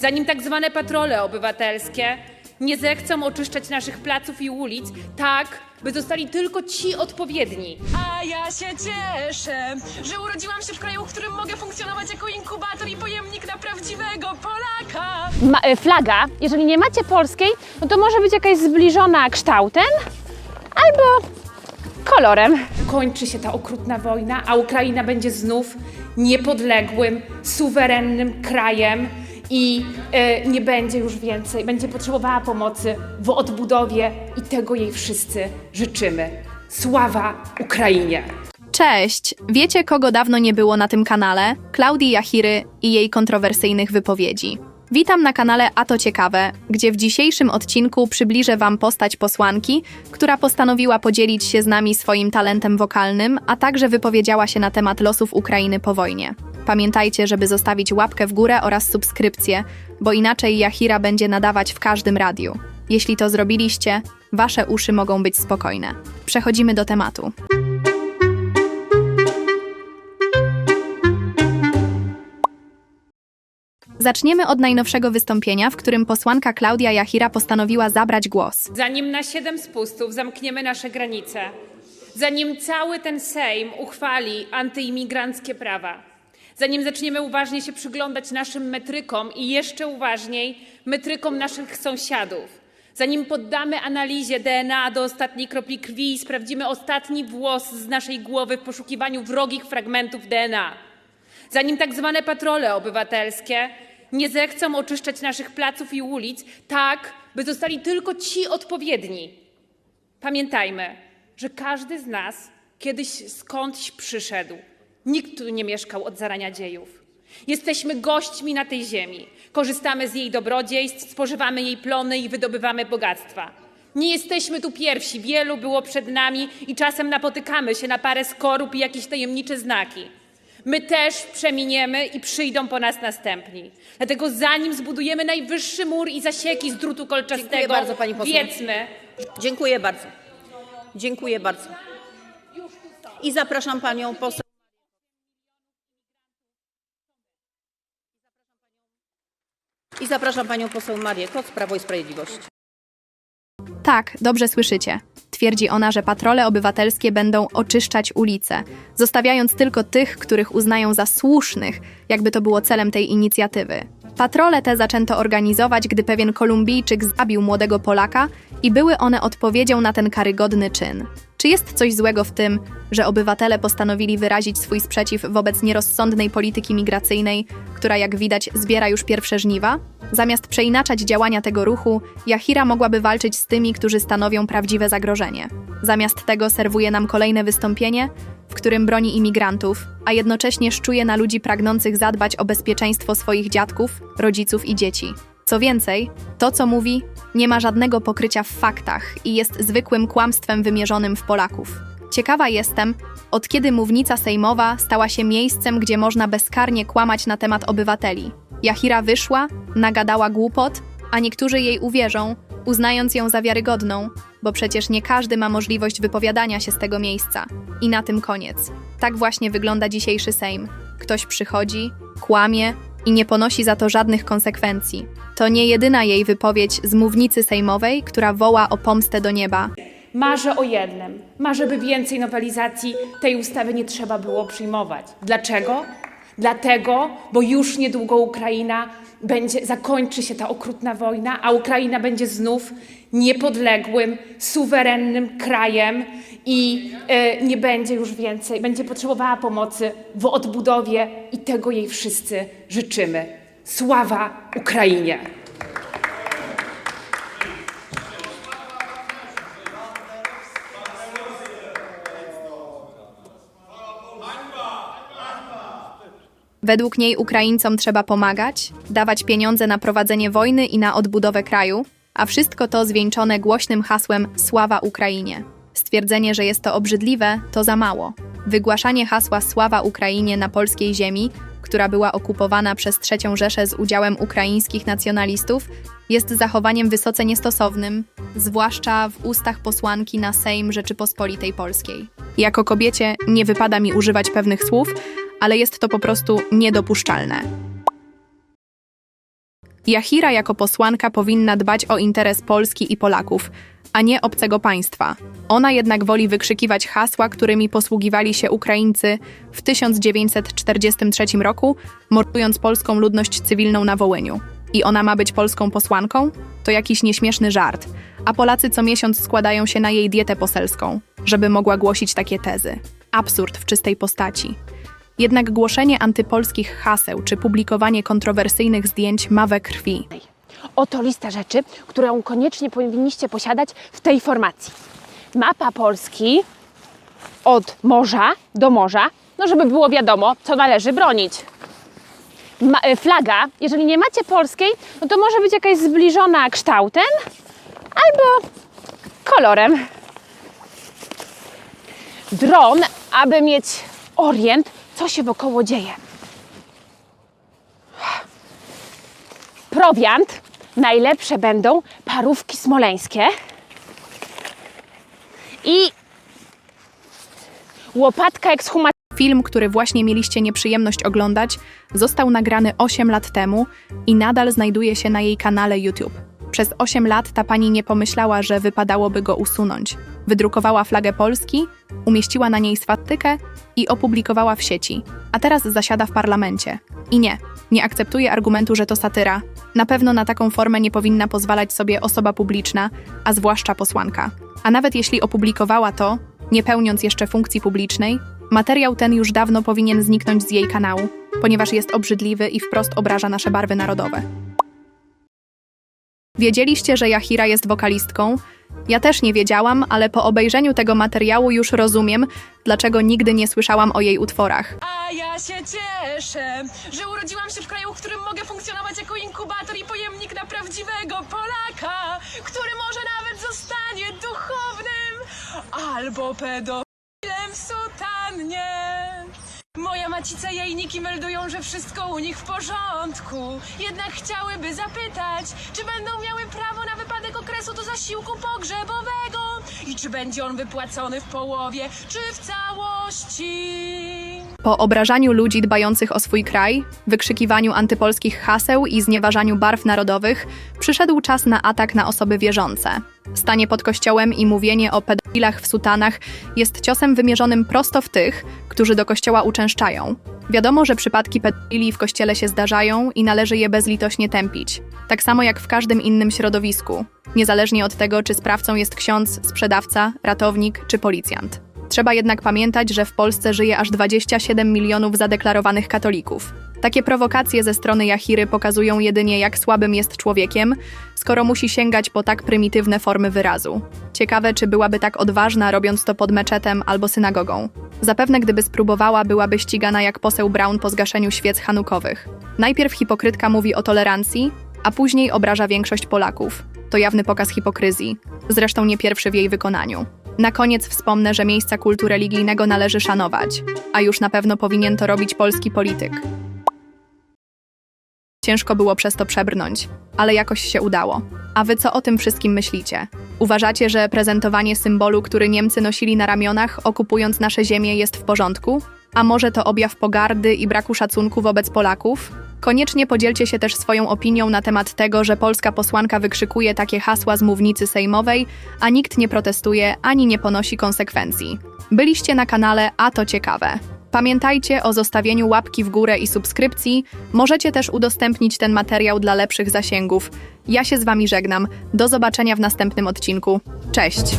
Zanim tak zwane patrole obywatelskie nie zechcą oczyszczać naszych placów i ulic, tak, by zostali tylko ci odpowiedni. A ja się cieszę, że urodziłam się w kraju, w którym mogę funkcjonować jako inkubator i pojemnik na prawdziwego Polaka. Ma, e, flaga, jeżeli nie macie polskiej, no to może być jakaś zbliżona kształtem albo kolorem. Kończy się ta okrutna wojna, a Ukraina będzie znów niepodległym, suwerennym krajem i e, nie będzie już więcej, będzie potrzebowała pomocy w odbudowie i tego jej wszyscy życzymy. Sława Ukrainie! Cześć! Wiecie, kogo dawno nie było na tym kanale? Klaudii Jachiry i jej kontrowersyjnych wypowiedzi. Witam na kanale A to Ciekawe, gdzie w dzisiejszym odcinku przybliżę Wam postać posłanki, która postanowiła podzielić się z nami swoim talentem wokalnym, a także wypowiedziała się na temat losów Ukrainy po wojnie. Pamiętajcie, żeby zostawić łapkę w górę oraz subskrypcję, bo inaczej Jachira będzie nadawać w każdym radiu. Jeśli to zrobiliście, Wasze uszy mogą być spokojne. Przechodzimy do tematu. Zaczniemy od najnowszego wystąpienia, w którym posłanka Klaudia Jachira postanowiła zabrać głos. Zanim na siedem spustów zamkniemy nasze granice, zanim cały ten Sejm uchwali antyimigranckie prawa, zanim zaczniemy uważnie się przyglądać naszym metrykom i jeszcze uważniej metrykom naszych sąsiadów, zanim poddamy analizie DNA do ostatniej kropli krwi i sprawdzimy ostatni włos z naszej głowy w poszukiwaniu wrogich fragmentów DNA, zanim tak zwane patrole obywatelskie nie zechcą oczyszczać naszych placów i ulic, tak, by zostali tylko ci odpowiedni. Pamiętajmy, że każdy z nas kiedyś skądś przyszedł. Nikt tu nie mieszkał od zarania dziejów. Jesteśmy gośćmi na tej ziemi. Korzystamy z jej dobrodziejstw, spożywamy jej plony i wydobywamy bogactwa. Nie jesteśmy tu pierwsi, wielu było przed nami i czasem napotykamy się na parę skorup i jakieś tajemnicze znaki. My też przeminiemy i przyjdą po nas następni. Dlatego zanim zbudujemy najwyższy mur i zasieki z drutu kolczastego, Dziękuję bardzo, pani poseł. wiedzmy, Dziękuję bardzo. Dziękuję bardzo. I zapraszam panią poseł. Zapraszam panią poseł Marię Koc, Prawo i Sprawiedliwość. Tak, dobrze słyszycie. Twierdzi ona, że patrole obywatelskie będą oczyszczać ulice, zostawiając tylko tych, których uznają za słusznych, jakby to było celem tej inicjatywy. Patrole te zaczęto organizować, gdy pewien Kolumbijczyk zabił młodego Polaka i były one odpowiedzią na ten karygodny czyn. Czy jest coś złego w tym, że obywatele postanowili wyrazić swój sprzeciw wobec nierozsądnej polityki migracyjnej, która jak widać zbiera już pierwsze żniwa? Zamiast przeinaczać działania tego ruchu, Jahira mogłaby walczyć z tymi, którzy stanowią prawdziwe zagrożenie. Zamiast tego serwuje nam kolejne wystąpienie, w którym broni imigrantów, a jednocześnie szczuje na ludzi pragnących zadbać o bezpieczeństwo swoich dziadków, rodziców i dzieci. Co więcej, to co mówi, nie ma żadnego pokrycia w faktach i jest zwykłym kłamstwem wymierzonym w Polaków. Ciekawa jestem, od kiedy mównica sejmowa stała się miejscem, gdzie można bezkarnie kłamać na temat obywateli. Jahira wyszła, nagadała głupot, a niektórzy jej uwierzą, uznając ją za wiarygodną, bo przecież nie każdy ma możliwość wypowiadania się z tego miejsca. I na tym koniec. Tak właśnie wygląda dzisiejszy Sejm. Ktoś przychodzi, kłamie i nie ponosi za to żadnych konsekwencji. To nie jedyna jej wypowiedź z mównicy sejmowej, która woła o pomstę do nieba. Marzę o jednym. Marzę, by więcej nowelizacji tej ustawy nie trzeba było przyjmować. Dlaczego? Dlatego, bo już niedługo Ukraina będzie, zakończy się ta okrutna wojna, a Ukraina będzie znów niepodległym, suwerennym krajem i e, nie będzie już więcej, będzie potrzebowała pomocy w odbudowie i tego jej wszyscy życzymy. Sława Ukrainie! Według niej Ukraińcom trzeba pomagać, dawać pieniądze na prowadzenie wojny i na odbudowę kraju, a wszystko to zwieńczone głośnym hasłem Sława Ukrainie. Stwierdzenie, że jest to obrzydliwe, to za mało. Wygłaszanie hasła Sława Ukrainie na polskiej ziemi, która była okupowana przez III Rzeszę z udziałem ukraińskich nacjonalistów, jest zachowaniem wysoce niestosownym, zwłaszcza w ustach posłanki na Sejm Rzeczypospolitej Polskiej. Jako kobiecie nie wypada mi używać pewnych słów, ale jest to po prostu niedopuszczalne. Jahira jako posłanka powinna dbać o interes Polski i Polaków, a nie obcego państwa. Ona jednak woli wykrzykiwać hasła, którymi posługiwali się Ukraińcy w 1943 roku, mordując polską ludność cywilną na Wołyniu. I ona ma być polską posłanką? To jakiś nieśmieszny żart, a Polacy co miesiąc składają się na jej dietę poselską, żeby mogła głosić takie tezy. Absurd w czystej postaci. Jednak głoszenie antypolskich haseł czy publikowanie kontrowersyjnych zdjęć ma we krwi. Oto lista rzeczy, którą koniecznie powinniście posiadać w tej formacji. Mapa Polski od morza do morza, no żeby było wiadomo, co należy bronić. Ma, e, flaga, jeżeli nie macie polskiej, no to może być jakaś zbliżona kształtem albo kolorem. Dron, aby mieć orient, co się wokoło dzieje. Prowiant. Najlepsze będą parówki smoleńskie. I łopatka ekshumacyjna. Film, który właśnie mieliście nieprzyjemność oglądać, został nagrany 8 lat temu i nadal znajduje się na jej kanale YouTube. Przez 8 lat ta pani nie pomyślała, że wypadałoby go usunąć. Wydrukowała flagę Polski, umieściła na niej swatykę i opublikowała w sieci. A teraz zasiada w parlamencie. I nie, nie akceptuje argumentu, że to satyra. Na pewno na taką formę nie powinna pozwalać sobie osoba publiczna, a zwłaszcza posłanka. A nawet jeśli opublikowała to, nie pełniąc jeszcze funkcji publicznej, materiał ten już dawno powinien zniknąć z jej kanału, ponieważ jest obrzydliwy i wprost obraża nasze barwy narodowe. Wiedzieliście, że Jahira jest wokalistką? Ja też nie wiedziałam, ale po obejrzeniu tego materiału już rozumiem, dlaczego nigdy nie słyszałam o jej utworach. A ja się cieszę, że urodziłam się w kraju, w którym mogę funkcjonować jako inkubator i pojemnik na prawdziwego Polaka, który może nawet zostanie duchownym albo pedofilem w sutannie. Moja macica jajniki meldują, że wszystko u nich w porządku. Jednak chciałyby zapytać, czy będą miały prawo na wypadek okresu do zasiłku pogrzebowego i czy będzie on wypłacony w połowie, czy w całości. Po obrażaniu ludzi dbających o swój kraj, wykrzykiwaniu antypolskich haseł i znieważaniu barw narodowych, przyszedł czas na atak na osoby wierzące. Stanie pod kościołem i mówienie o pedofilach w sutanach jest ciosem wymierzonym prosto w tych, którzy do kościoła uczęszczają. Wiadomo, że przypadki pedofilii w kościele się zdarzają i należy je bezlitośnie tępić. Tak samo jak w każdym innym środowisku, niezależnie od tego, czy sprawcą jest ksiądz, sprzedawca, ratownik czy policjant. Trzeba jednak pamiętać, że w Polsce żyje aż 27 milionów zadeklarowanych katolików. Takie prowokacje ze strony Jahiry pokazują jedynie, jak słabym jest człowiekiem, skoro musi sięgać po tak prymitywne formy wyrazu. Ciekawe, czy byłaby tak odważna, robiąc to pod meczetem albo synagogą. Zapewne, gdyby spróbowała, byłaby ścigana jak poseł Brown po zgaszeniu świec hanukowych. Najpierw hipokrytka mówi o tolerancji, a później obraża większość Polaków. To jawny pokaz hipokryzji, zresztą nie pierwszy w jej wykonaniu. Na koniec wspomnę, że miejsca kultu religijnego należy szanować, a już na pewno powinien to robić polski polityk. Ciężko było przez to przebrnąć, ale jakoś się udało. A wy co o tym wszystkim myślicie? Uważacie, że prezentowanie symbolu, który Niemcy nosili na ramionach, okupując nasze ziemię, jest w porządku? A może to objaw pogardy i braku szacunku wobec Polaków? Koniecznie podzielcie się też swoją opinią na temat tego, że polska posłanka wykrzykuje takie hasła z mównicy sejmowej, a nikt nie protestuje ani nie ponosi konsekwencji. Byliście na kanale, a to ciekawe. Pamiętajcie o zostawieniu łapki w górę i subskrypcji. Możecie też udostępnić ten materiał dla lepszych zasięgów. Ja się z Wami żegnam. Do zobaczenia w następnym odcinku. Cześć!